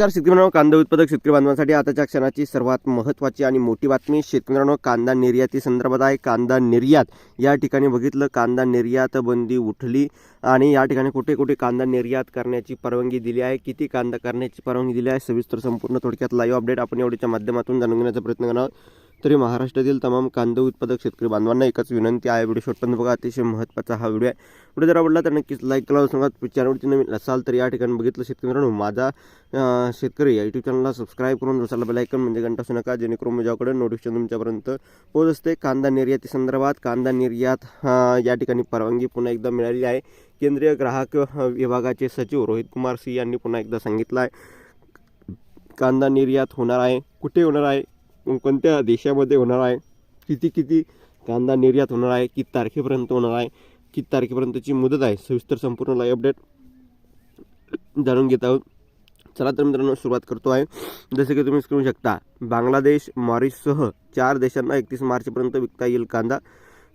नमस्कार शेतकरी मित्रांनो कांदा उत्पादक शेतकरी बांधवांसाठी आताच्या क्षणाची सर्वात महत्त्वाची आणि मोठी बातमी. शेतकरी मित्रांनो कांदा निर्याती संदर्भात आहे. कांदा निर्यात. या ठिकाणी बघितलं कांदा निर्यात बंदी उठली आणि या ठिकाणी कुठे कुठे कांदा निर्यात करण्याची परवानगी दिली आहे. किती कांदा करण्याची परवानगी दिली आहे सविस्तर संपूर्ण थोडक्यात लाईव्ह अपडेट आपण एवढीच्या माध्यमातून जाणून घेण्याचा प्रयत्न करणार आहोत. तरी महाराष्ट्रातील तमाम कांदा उत्पादक शेतकरी बांधवांना एकच विनंती आहे. व्हिडिओ शॉर्टपर्यंत बघा. अतिशय महत्त्वाचा हा व्हिडिओ आहे. व्हिडिओ जर आवडला तर नक्कीच लाईक करा. सांगा चॅनलवरती नवीन असाल तर या ठिकाणी बघितलं शेतकरी मित्रांनो माझा शेतकरी या यूट्यूब चॅनलला सबस्क्राईब करून जसाला बेलायकन म्हणजे घंटा असू नका जेणेकरून माझ्याकडे नोटिफिकेशन तुमच्यापर्यंत पोहोच असते. कांदा निर्याती संदर्भात कांदा निर्यात या ठिकाणी परवानगी पुन्हा एकदा मिळाली आहे. केंद्रीय ग्राहक विभागाचे सचिव रोहित कुमार सिंह यांनी पुन्हा एकदा सांगितलं आहे. कांदा निर्यात होणार आहे. कुठे होणार आहे? कोणकोणत्या देशामध्ये होणार आहे? किती किती कांदा निर्यात होणार आहे? किती तारखेपर्यंत होणार आहे? किती तारखेपर्यंतची मुदत आहे? सविस्तर संपूर्ण लाईव्ह अपडेट जाणून घेत आहोत. चला तर मित्रांनो सुरुवात करतो आहे. जसे की तुम्ही करू शकता बांगलादेश मॉरिससह चार देशांना एकतीस मार्चपर्यंत विकता येईल कांदा.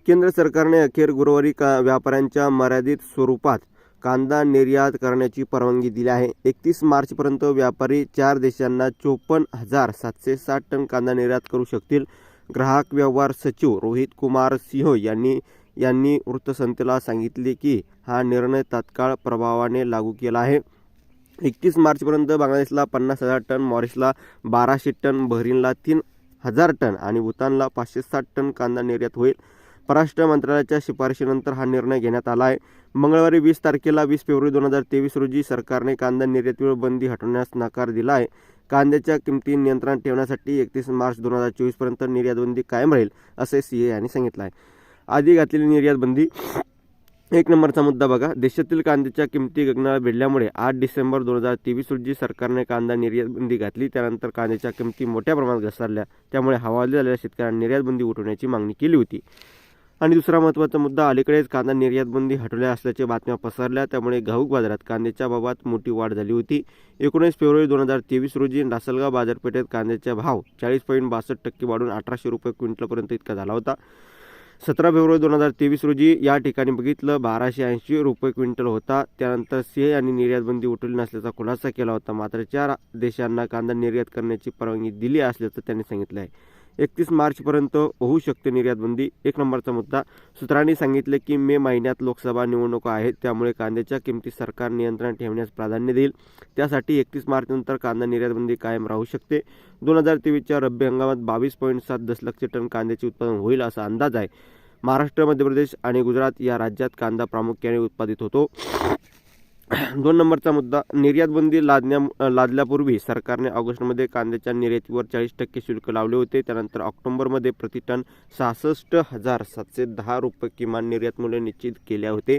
केंद्र सरकारने अखेर गुरुवारी का व्यापाऱ्यांच्या मर्यादित स्वरूपात कांदा निर्यात करण्याची परवानगी दिली आहे. एकतीस मार्चपर्यंत व्यापारी चार देशांना चोपन्न हजार सातशे साठ टन कांदा निर्यात करू शकतील. ग्राहक व्यवहार सचिव रोहित कुमार सिंह यांनी यांनी वृत्तसंस्थेला सांगितले की हा निर्णय तात्काळ प्रभावाने लागू केला आहे. एकतीस मार्चपर्यंत बांगलादेशला पन्नास हजार टन मॉरिसला बाराशे टन बहरीनला तीन हजार टन आणि भूतानला पाचशे साठ टन कांदा निर्यात होईल. परराष्ट्र मंत्रालयाच्या शिफारशीनंतर हा निर्णय घेण्यात आला आहे. मंगळवारी वीस तारखेला वीस फेब्रुवारी दोन हजार तेवीस रोजी सरकारने कांदा निर्यातीवर बंदी हटवण्यास नकार दिला आहे. कांद्याच्या किमती नियंत्रणात ठेवण्यासाठी एकतीस मार्च दोन हजार चोवीसपर्यंत निर्यात बंदी कायम राहील असे सी ए यांनी सांगितलं आहे आधी घातलेली निर्यात बंदी एक नंबरचा मुद्दा बघा. देशातील कांद्याच्या किमती गगनाला भिडल्यामुळे आठ डिसेंबर दोन हजार तेवीस रोजी सरकारने कांदा निर्यात बंदी घातली. त्यानंतर कांद्याच्या किमती मोठ्या प्रमाणात घसरल्या. त्यामुळे हवाले झालेल्या शेतकऱ्यांनी निर्यात बंदी उठवण्याची मागणी केली होती. आणि दुसरा महत्त्वाचा मुद्दा अलीकडेच कांदा निर्यात बंदी हटवल्या असल्याच्या बातम्या पसरल्या. त्यामुळे घाऊक बाजारात कांद्याच्या भावात मोठी वाढ झाली होती. एकोणीस फेब्रुवारी दोन हजार तेवीस रोजी लासलगाव बाजारपेठेत कांद्याचा भाव चाळीस पॉईंट बासष्ट टक्के वाढून अठराशे रुपये क्विंटलपर्यंत इतका झाला होता. सतरा फेब्रुवारी दोन हजार तेवीस रोजी या ठिकाणी बघितलं बाराशे ऐंशी रुपये क्विंटल होता. त्यानंतर सीए आणि निर्यात बंदी उठवली नसल्याचा खुलासा केला होता. मात्र चार देशांना कांदा निर्यात करण्याची परवानगी दिली असल्याचं त्यांनी सांगितलं आहे. एकतीस मार्चपर्यंत होऊ शकते निर्यातबंदी. एक नंबरचा मुद्दा सूत्रांनी सांगितले की मे महिन्यात लोकसभा निवडणुका आहेत त्यामुळे कांद्याच्या किमती सरकार नियंत्रण ठेवण्यास प्राधान्य देईल. त्यासाठी एकतीस मार्चनंतर कांदा निर्यातबंदी कायम राहू शकते. दोन हजार तेवीसच्या रब्बी हंगामात बावीस पॉईंट सात दशलक्ष टन कांद्याचे उत्पादन होईल असा अंदाज आहे. महाराष्ट्र मध्य प्रदेश आणि गुजरात या राज्यात कांदा प्रामुख्याने उत्पादित होतो. दोन नंबरचा मुद्दा निर्यात बंदी लादण्या लादल्यापूर्वी सरकारने ऑगस्टमध्ये कांद्याच्या निर्यातीवर चाळीस टक्के शुल्क लावले होते. त्यानंतर ऑक्टोबरमध्ये प्रति टन सहासष्ट हजार सातशे दहा रुपये किमान निर्यात मूल्य निश्चित केले होते.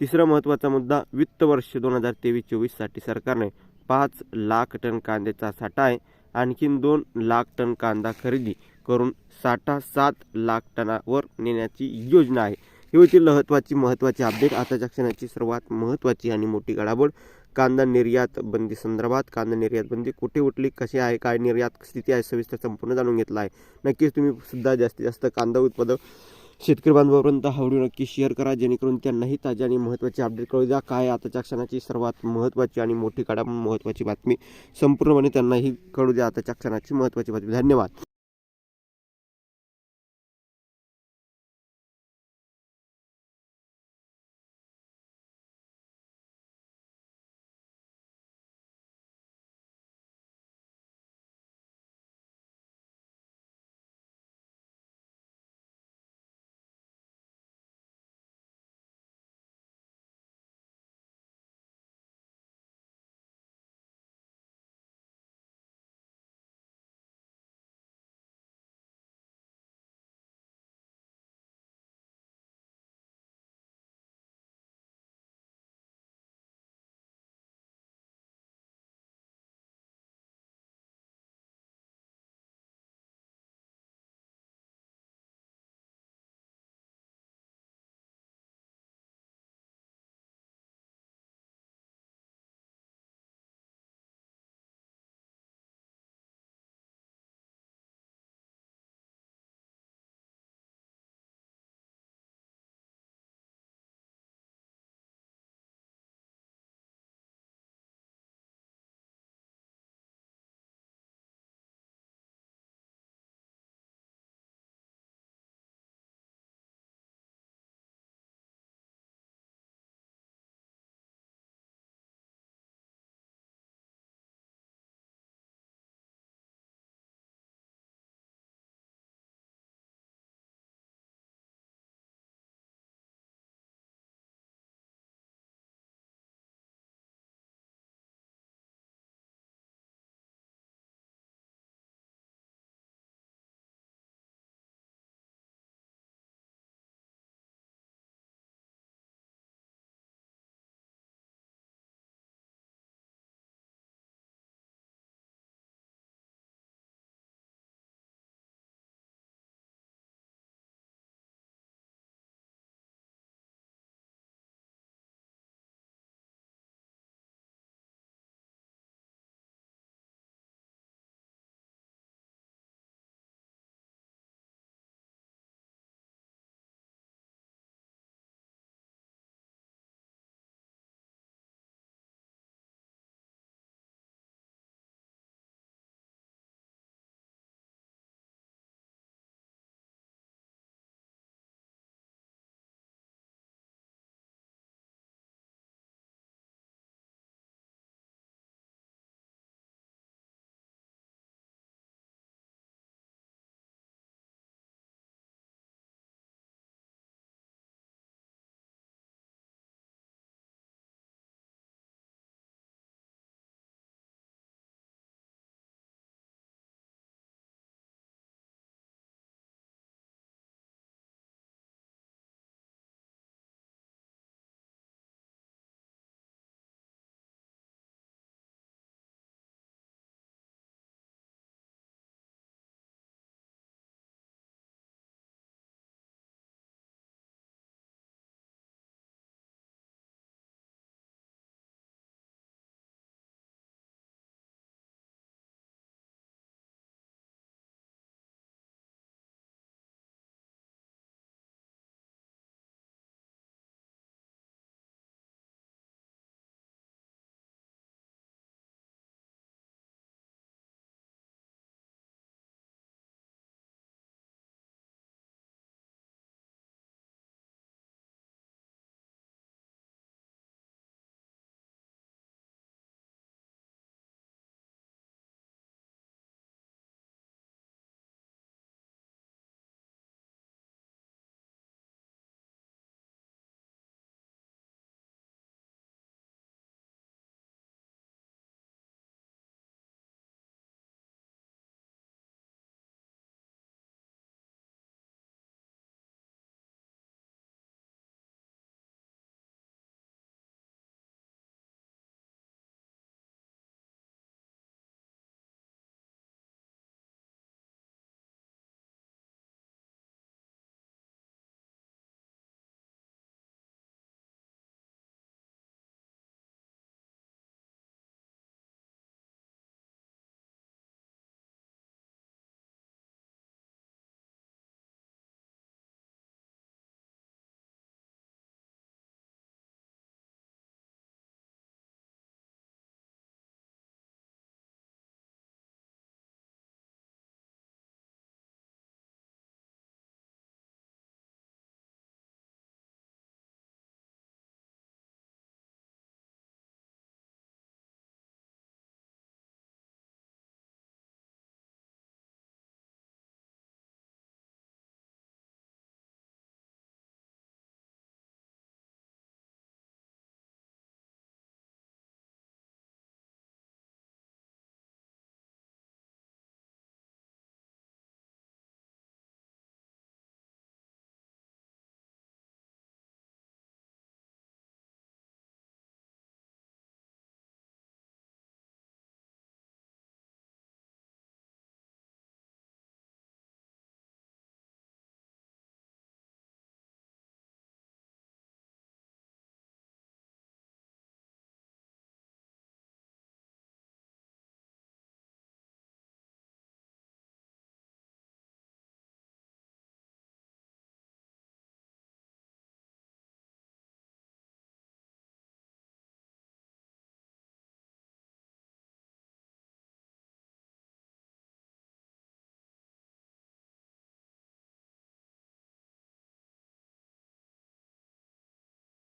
तिसरा महत्त्वाचा मुद्दा वित्त वर्ष दोन हजार तेवीस चोवीससाठी सरकारने पाच लाख टन कांद्याचा साठा आहे. आणखीन दोन लाख टन कांदा खरेदी करून साठा सात लाख टनावर नेण्याची योजना आहे. ही होती महत्त्वाची महत्त्वाची अपडेट आताच्या क्षणाची सर्वात महत्त्वाची आणि मोठी घडामोड कांदा निर्यात बंदी संदर्भात. कांदा निर्यात बंदी कुठे उठली कशी आहे काय निर्यात स्थिती आहे सविस्तर संपूर्ण जाणून घेतला आहे. नक्कीच तुम्ही सुद्धा जास्तीत जास्त कांदा उत्पादक शेतकरी बांधवापर्यंत हा व्हिडिओ नक्की शेअर करा जेणेकरून त्यांनाही ताजी आणि महत्त्वाची अपडेट कळू द्या. काय आताच्या क्षणाची सर्वात महत्त्वाची आणि मोठी काढा महत्त्वाची बातमी संपूर्णपणे त्यांनाही कळू द्या. आताच्या क्षणाची महत्त्वाची बातमी. धन्यवाद.